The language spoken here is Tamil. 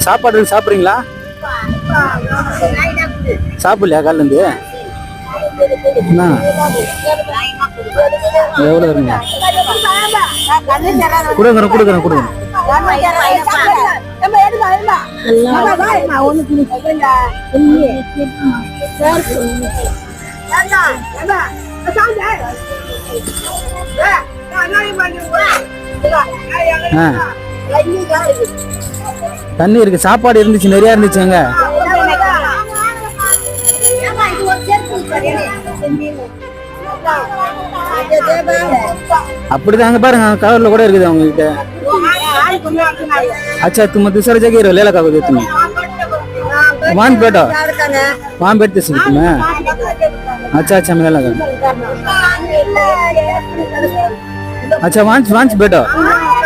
சாப்பாடு சாப்பிட்றீங்களா? சாப்பிடலையா காலேருந்து என்ன? எவ்வளோ இருங்க கொடுக்குறேன் கொடுக்குறேன் கொடுக்குறேன் ஆ. தண்ணி இருக்கு சாப்பாடு இருந்துச்சு நிறையா இருந்துச்சுங்க அப்படிதாங்க பாருங்க கவர்ல கூட இருக்குது அவங்க கிட்ட अच्छा तुम दूसरा जगह रो लेला का दे तुम्हें मान बेटा वहां बैठते सी तुम्हें अच्छा अच्छा मिला लगा अच्छा वांच वांच बेटा